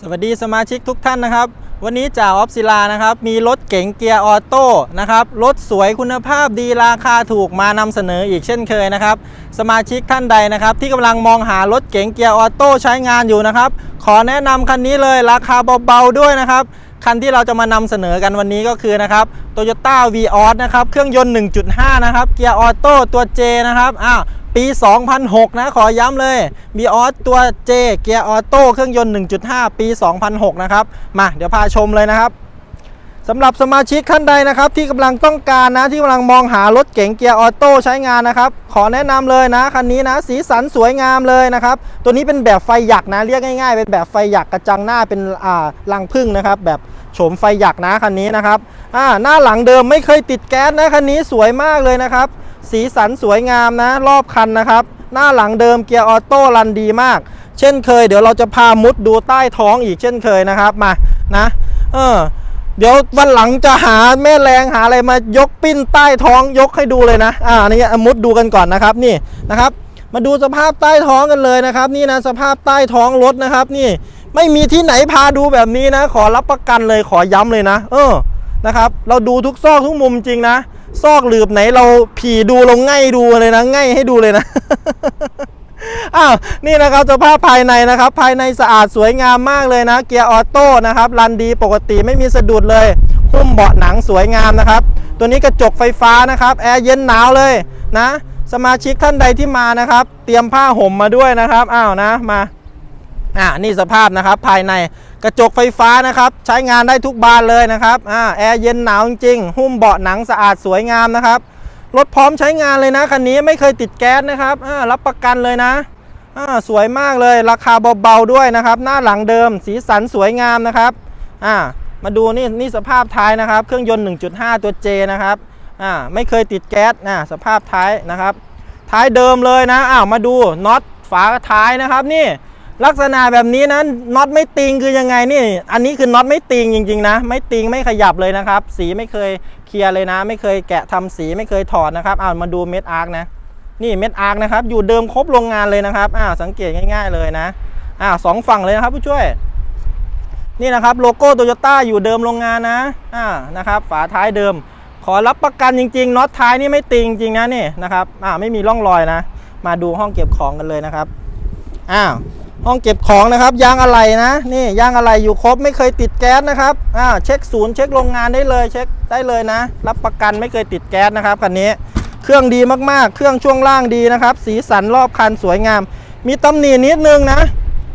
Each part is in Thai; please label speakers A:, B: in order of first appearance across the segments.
A: สวัสดีสมาชิกทุกท่านนะครับ วันนี้จ่าออฟศิลานะครับ มีรถเก๋งเกียร์ออโต้นะครับรถสวยคุณภาพดีราคาถูกมานำเสนออีกเช่นเคยนะครับ สมาชิกท่านใดนะครับ ที่กำลังมองหารถเก๋งเกียร์ออโต้ใช้งานอยู่นะครับ ขอแนะนำคันนี้เลยราคาเบาๆด้วยนะครับคันที่เราจะมานำเสนอกันวันนี้ก็คือนะครับ Toyota v ีออนะครับ เครื่องยนต์ 1.5 นะครับ เกียร์ออโต้ตัว J นะครับ อ้าว ปี 2006 นะ ขอย้ำเลย v ีออสตัว J เกียร์ออโต้เครื่องยนต์ 1.5 ปี 2006 นะครับ มาเดี๋ยวพาชมเลยนะครับสำหรับสมาชิกท่านใดนะครับ ที่กำลังต้องการนะที่กำลังมองหารถเก๋งเกียร์ออโต้ใช้งานนะครับ ขอแนะนำเลยนะคันนี้นะ สีสันสวยงามเลยนะครับ ตัวนี้เป็นแบบไฟหยักนะ เรียกง่ายๆ เป็นแบบไฟหยักกระจังหน้าเป็นอ่ารังพึ่งนะครับ แบบโฉมไฟหยักนะคันนี้นะครับอ่าหน้าหลังเดิมไม่เคยติดแก๊สนะคันนี้สวยมากเลยนะครับ สีสันสวยงามนะรอบคันนะครับ หน้าหลังเดิมเกียร์ออโต้รันดีมาก เช่นเคยเดี๋ยวเราจะพามุดดูใต้ท้องอีกเช่นเคยนะครับมานะเออเดี๋ยววันหลังจะหาแม่แรงหาอะไรมายกปิ้นใต้ท้องยกให้ดูเลยนะ อ่านี่มุดดูกันก่อนนะครับนี่นะครับ มาดูสภาพใต้ท้องกันเลยนะครับ นี่นะสภาพใต้ท้องรถนะครับ นี่ไม่มีที่ไหนพาดูแบบนี้นะ ขอรับประกันเลยขอย้ำเลยนะ เออนะครับ เราดูทุกซอกทุกมุมจริงนะ ซอกหลืบไหนเราผีดูเราง่ายดูเลยนะง่ายให้ดูเลยนะอ้าวนี่นะครับสภาพภายในนะครับ ภายในสะอาดสวยงามมากเลยนะ เกียร์ออโต้นะครับรันดีปกติไม่มีสะดุดเลย หุ้มเบาะหนังสวยงามนะครับ ตัวนี้กระจกไฟฟ้านะครับแอร์เย็นหนาวเลยนะ สมาชิกท่านใดที่มานะครับ เตรียมผ้าห่มมาด้วยนะครับอ้าวนะมา อ่านี่สภาพนะครับภายในกระจกไฟฟ้านะครับ ใช้งานได้ทุกบานเลยนะครับอ่าแอร์เย็นหนาวจริงๆหุ้มเบาะหนังสะอาดสวยงามนะครับรถพร้อมใช้งานเลยนะคันนี้ไม่เคยติดแก๊สนะครับอ่ารับประกันเลยนะอ่าสวยมากเลยราคาเบาๆด้วยนะครับ หน้าหลังเดิมสีสันสวยงามนะครับอ่ามาดูนี่นี่สภาพท้ายนะครับ เครื่องยนต์ 1.5 ตัว J นะครับอ่าไม่เคยติดแก๊สนะสภาพท้ายนะครับ ท้ายเดิมเลยนะอ้าวมาดูน็อตฝาท้ายนะครับนี่ ลักษณะแบบนี้นะน็อตไม่ติงคือยังไงนี่ อันนี้คือน็อตไม่ติงจริงๆนะ ไม่ติงไม่ขยับเลยนะครับ สีไม่เคยเคลียร์เลยนะ ไม่เคยแกะทำสีไม่เคยถอดนะครับอ่ามาดูเม็ดอาร์คนะ นี่เม็ดอาร์คนะครับ อยู่เดิมครบโรงงานเลยนะครับอ่าสังเกตง่ายๆเลยนะอ่าสองฝั่งเลยนะครับผู้ช่วย นี่นะครับโลโก้โตโยต้าอยู่เดิมโรงงานนะอ่านะครับ ฝาท้ายเดิม ขอรับประกันจริงๆน็อตท้ายนี่ไม่ติงจริงนะนี่นะครับอ่าไม่มีร่องรอยนะ มาดูห้องเก็บของกันเลยนะครับอ้าว ห้องเก็บของนะครับ ยางอะไหล่นะ นี่ยางอะไหล่อยู่ครบไม่เคยติดแก๊สนะครับอ่าเช็คศูนย์เช็คโรงงานได้เลยเช็คได้เลยนะ รับประกันไม่เคยติดแก๊สนะครับคันนี้ เครื่องดีมากๆ เครื่องช่วงล่างดีนะครับ สีสันรอบคันสวยงาม มีตำหนินิดนึงนะ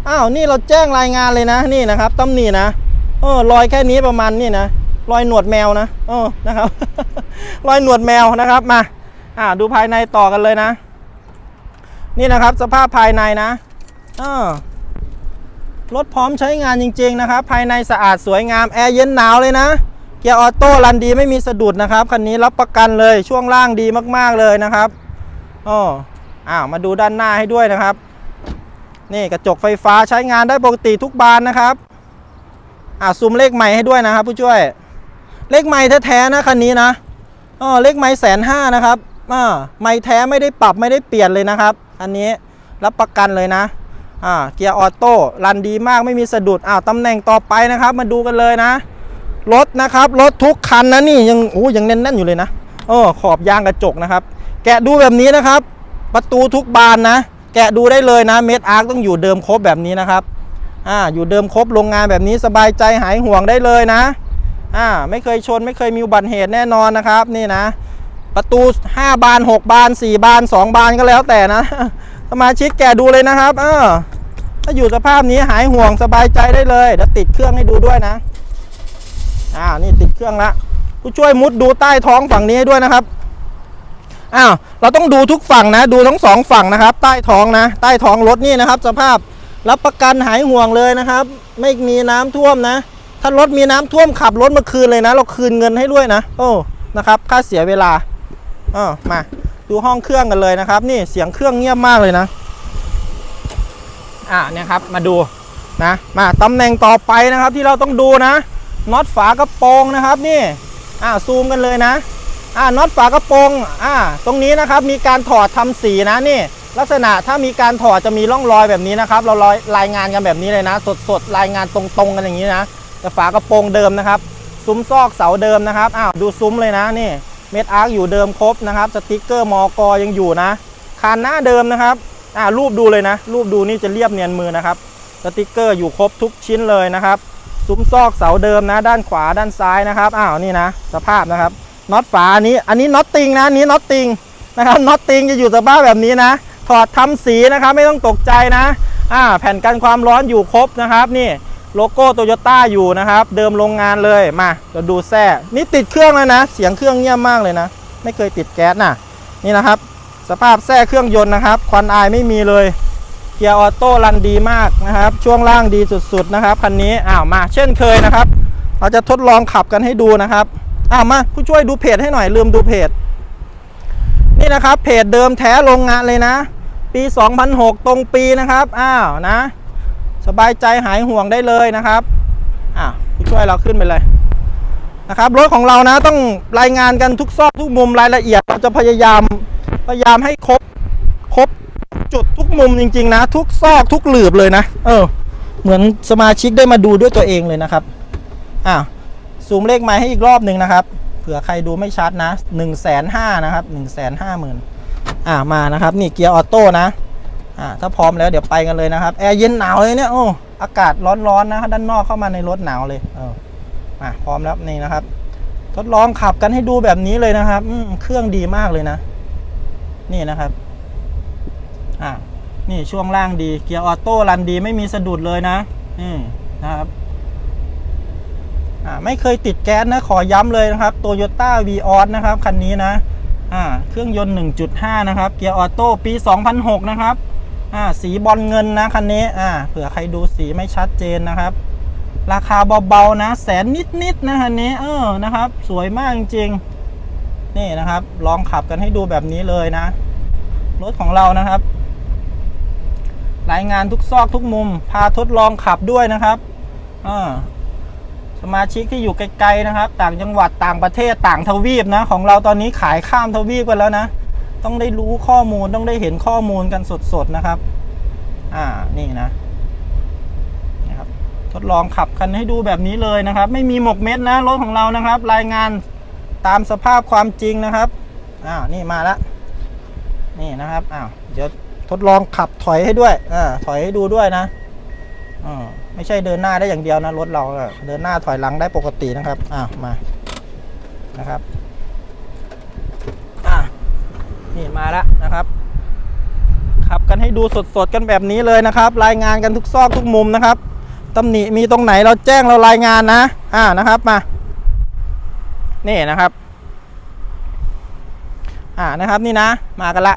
A: อ้าวนี่เราแจ้งรายงานเลยนะนี่นะครับตำหนินะเออรอยแค่นี้ประมาณนี่นะรอยหนวดแมวนะเออนะครับ รอยหนวดแมวนะครับมาอ่าดูภายในต่อกันเลยนะ นี่นะครับสภาพภายในนะ รถพร้อมใช้งานจริง ๆ นะครับ ภายในสะอาดสวยงามแอร์เย็นหนาวเลยนะ เกียร์ออโต้รันดีไม่มีสะดุดนะครับ คันนี้รับประกันเลยช่วงล่างดีมากๆเลยนะครับอ๋ออ้าวมาดูด้านหน้าให้ด้วยนะครับ นี่กระจกไฟฟ้าใช้งานได้ปกติทุกบานนะครับอ่าซูมเลขใหม่ให้ด้วยนะครับ ผู้ช่วย เลขใหม่แท้ๆนะคันนี้นะอ๋อเลขใหม่แสนห้านะครับอ่าใหม่แท้ไม่ได้ปรับไม่ได้เปลี่ยนเลยนะครับ อันนี้รับประกันเลยนะ อ่าเกียร์ออโต้รันดีมากไม่มีสะดุดอ้าวตำแหน่งต่อไปนะครับ มาดูกันเลยนะรถนะครับรถทุกคันนะนี่ยังโอ้ยังแน่นๆอยู่เลยนะเออขอบยางกระจกนะครับ แกะดูแบบนี้นะครับ ประตูทุกบานนะ แกะดูได้เลยนะเม็ดอาร์คต้องอยู่เดิมครบแบบนี้นะครับอ่าอยู่เดิมครบโรงงานแบบนี้สบายใจหายห่วงได้เลยนะอ่าไม่เคยชนไม่เคยมีอุบัติเหตุแน่นอนนะครับ นี่นะ ประตู 5 บาน 6 บาน 4 บาน 2 บานก็แล้วแต่นะ สมาชิกแกดูเลยนะครับ เออ ถ้าอยู่สภาพนี้หายห่วงสบายใจได้เลยเดี๋ยวติดเครื่องให้ดูด้วยนะอ่านี่ติดเครื่องละผู้ช่วยมุดดูใต้ท้องฝั่งนี้ให้ด้วยนะครับอ้าวเราต้องดูทุกฝั่งนะ ดูทั้งสองฝั่งนะครับ ใต้ท้องนะ ใต้ท้องรถนี่นะครับ สภาพรับประกันหายห่วงเลยนะครับ ไม่มีน้ำท่วมนะ ถ้ารถมีน้ำท่วมขับรถมาคืนเลยนะ เราคืนเงินให้ด้วยนะ โอ้นะครับ ค่าเสียเวลาเออมา ดูห้องเครื่องกันเลยนะครับ นี่เสียงเครื่องเงียบมากเลยนะ อ่าเนี่ยครับมาดูนะมาตำแหน่งต่อไปนะครับที่เราต้องดูนะน็อตฝากระโปรงนะครับนี่อ่าซูมกันเลยนะอ่าน็อตฝากระโปรงอ่าตรงนี้นะครับมีการถอดทำสีนะนี่ ลักษณะถ้ามีการถอดจะมีร่องรอยแบบนี้นะครับ เรารายรายงานกันแบบนี้เลยนะ สดๆรายงานตรงๆกันอย่างนี้นะแต่ฝากระโปรงเดิมนะครับ ซุ้มซอกเสาเดิมนะครับอ้าวดูซุ้มเลยนะนี่ เม็ดอาร์คอยู่เดิมครบนะครับ สติกเกอร์มอกอยังอยู่นะคานหน้าเดิมนะครับอ่ารูปดูเลยนะ รูปดูนี่จะเรียบเนียนมือนะครับ สติกเกอร์อยู่ครบทุกชิ้นเลยนะครับ ซุ้มซอกเสาเดิมนะ ด้านขวาด้านซ้ายนะครับ อ้าวนี่นะ สภาพนะครับ น็อตฝาอันนี้ อันนี้น็อตติงนะอันนี้น็อตติงนะครับ น็อตติงจะอยู่สภาพแบบนี้นะ ถอดทำสีนะครับ ไม่ต้องตกใจนะ อ่า แผ่นกันความร้อนอยู่ครบนะครับ นี่ โลโก้โตโยต้าอยู่นะครับ เดิมโรงงานเลยมาเราดูแท้นี่ติดเครื่องแล้วนะ เสียงเครื่องเงียบมากเลยนะ ไม่เคยติดแก๊สน่ะนี่นะครับ สภาพแท้เครื่องยนต์นะครับ ควันอายไม่มีเลยเกียร์ออโต้รันดีมากนะครับ ช่วงล่างดีสุดๆนะครับคันนี้อ้าวมาเช่นเคยนะครับ เราจะทดลองขับกันให้ดูนะครับอ้าวมาผู้ช่วยดูเพจให้หน่อยลืมดูเพจนี่นะครับเพจเดิมแท้โรงงานเลยนะ ปี 2006 ตรงปีนะครับอ้าวนะ สบายใจหายห่วงได้เลยนะครับอะผู้ช่วยเราขึ้นไปเลยนะครับรถของเรานะต้องรายงานกันทุกซอกทุกมุมรายละเอียดเราจะพยายามพยายามให้ครบครบจุดทุกมุมจริง ๆ นะ ทุกซอกทุกหลืบเลยนะ เออ เหมือนสมาชิกได้มาดูด้วยตัวเองเลยนะครับอะซูมเลขไม้ให้อีกรอบหนึ่งนะครับ เผื่อใครดูไม่ชัดนะ1นึ่งแสนห้านะครับ1นึ่งแสนห้าหมื่นอ่ามานะครับ นี่เกียร์ออโต้นะ อ่าถ้าพร้อมแล้วเดี๋ยวไปกันเลยนะครับแอร์เย็นหนาวเลยเนี่ยโอ้อากาศร้อนๆนะด้านนอกเข้ามาในรถหนาวเลยเออมาพร้อมแล้วนี่นะครับ ทดลองขับกันให้ดูแบบนี้เลยนะครับเครื่องดีมากเลยนะ นี่นะครับอ่านี่ช่วงล่างดีเกียร์ออโต้รันดีไม่มีสะดุดเลยนะ อืมนะครับอ่าไม่เคยติดแก๊สนะขอย้ำเลยนะครับโตโยต้าวีออสนะครับ คันนี้นะอ่าเครื่องยนต์ 1.5 นะครับ เกียร์ออโต้ปี 2006 นะครับ อ่าสีบอลเงินนะคันนี้อ่าเผื่อใครดูสีไม่ชัดเจนนะครับ ราคาเบาๆนะ แสนนิดๆนะคันนี้เออนะครับ สวยมากจริงๆนี่นะครับ ลองขับกันให้ดูแบบนี้เลยนะรถของเรานะครับ รายงานทุกซอกทุกมุม พาทดลองขับด้วยนะครับอ่าสมาชิกที่อยู่ไกลๆนะครับ ต่างจังหวัดต่างประเทศต่างทวีปนะ ของเราตอนนี้ขายข้ามทวีปกันแล้วนะ ต้องได้รู้ข้อมูลต้องได้เห็นข้อมูลกันสด ๆ นะครับ อ่านี่นะนะครับ ทดลองขับกันให้ดูแบบนี้เลยนะครับ ไม่มีหมกเม็ดนะรถของเรานะครับ รายงานตามสภาพความจริงนะครับอ้าวนี่มาล้วนี่นะครับอ้าวเดี๋ยวทดลองขับถอยให้ด้วยอ่าถอยให้ดูด้วยนะอ่าไม่ใช่เดินหน้าได้อย่างเดียวนะรถเราเดินหน้าถอยหลังได้ปกตินะครับอ้าวมานะครับ นี่มาแล้วนะครับ ขับกันให้ดูสดๆกันแบบนี้เลยนะครับ รายงานกันทุกซอกทุกมุมนะครับตำหนิมีตรงไหนเราแจ้งเรารายงานนะอ่านะครับมานี่นะครับอ่านะครับนี่นะมากันละ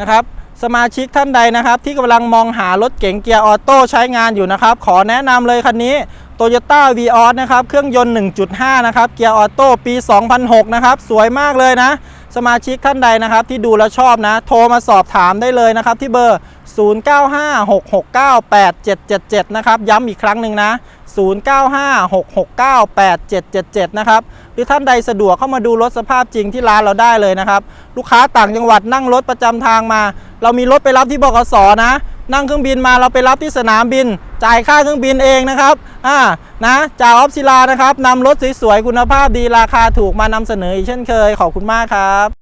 A: นะครับ สมาชิกท่านใดนะครับ ที่กำลังมองหารถเก๋งเกียร์ออโต้ใช้งานอยู่นะครับ ขอแนะนำเลยคันนี้ Toyota v ีออนะครับ เครื่องยนต์ 1.5 นะครับ เกียร์ออโต้ปี 2006 นะครับ สวยมากเลยนะ สมาชิกท่านใดนะครับ ที่ดูแล้วชอบนะ โทรมาสอบถามได้เลยนะครับ ที่เบอร์ 0956698777 นะครับ ย้ำอีกครั้งหนึ่งนะ 0956698777 นะครับ หรือท่านใดสะดวกเข้ามาดูรถสภาพจริงที่ร้านเราได้เลยนะครับ ลูกค้าต่างจังหวัดนั่งรถประจำทางมา เรามีรถไปรับที่บกสนะ นั่งเครื่องบินมาเราไปรับที่สนามบิน จ่ายค่าเครื่องบินเองนะครับอ่านะจ่าออฟศิลานะครับนำรถสวยๆคุณภาพดีราคาถูกมานำเสนออีกเช่นเคยขอบคุณมากครับ